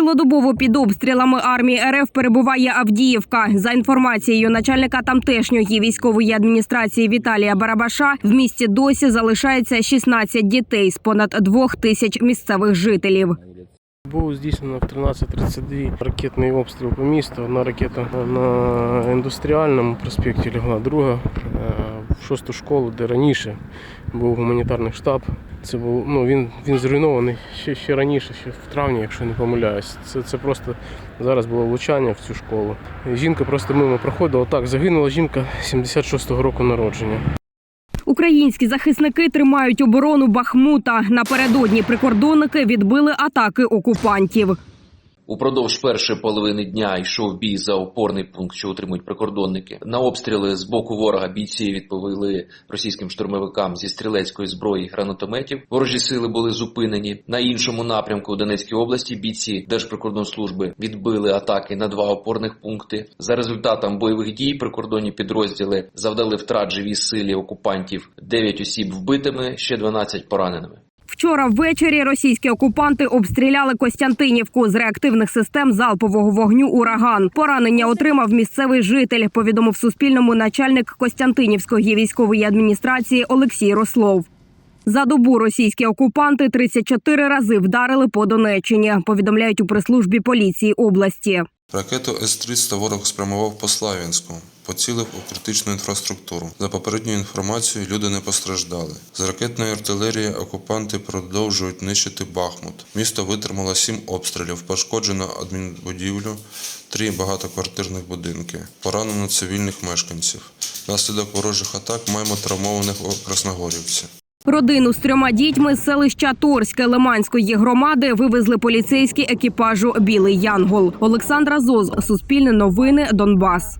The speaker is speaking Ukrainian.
Цілодобово під обстрілами армії РФ перебуває Авдіївка. За інформацією начальника тамтешньої військової адміністрації Віталія Барабаша, в місті досі залишається 16 дітей з понад двох тисяч місцевих жителів. Був здійснено в 13.32 ракетний обстріл по місту. Одна ракета на індустріальному проспекті лягла, друга е, шосту школу, де раніше був гуманітарний штаб. Це був ну він, він зруйнований ще, ще раніше, ще в травні, якщо не помиляюсь. Це, це просто зараз було влучання в цю школу. Жінка просто мимо проходила. Так, загинула жінка 76-го року народження. Українські захисники тримають оборону Бахмута. Напередодні прикордонники відбили атаки окупантів. Упродовж першої половини дня йшов бій за опорний пункт, що утримують прикордонники. На обстріли з боку ворога бійці відповіли російським штурмовикам зі стрілецької зброї гранатометів. Ворожі сили були зупинені. На іншому напрямку у Донецькій області бійці Держприкордонслужби відбили атаки на два опорних пункти. За результатом бойових дій прикордонні підрозділи завдали втрат живій силі окупантів 9 осіб вбитими, ще 12 пораненими. Вчора ввечері російські окупанти обстріляли Костянтинівку з реактивних систем залпового вогню Ураган. Поранення отримав місцевий житель. Повідомив Суспільному начальник Костянтинівської військової адміністрації Олексій Рослов. За добу російські окупанти 34 рази вдарили по Донеччині. Повідомляють у прес-службі поліції області. Ракету С-300 ворог спрямував по Слав'янську, поцілив у критичну інфраструктуру. За попередньою інформацією, люди не постраждали. З ракетної артилерії окупанти продовжують нищити Бахмут. Місто витримало сім обстрілів, пошкоджено адмінбудівлю, три багатоквартирних будинки, поранено цивільних мешканців. Внаслідок ворожих атак маємо травмованих у Красногорівці. Родину з трьома дітьми з селища Торське Лиманської громади вивезли поліцейські екіпажу Білий Янгол. Олександра Зоз, Суспільне новини, Донбас.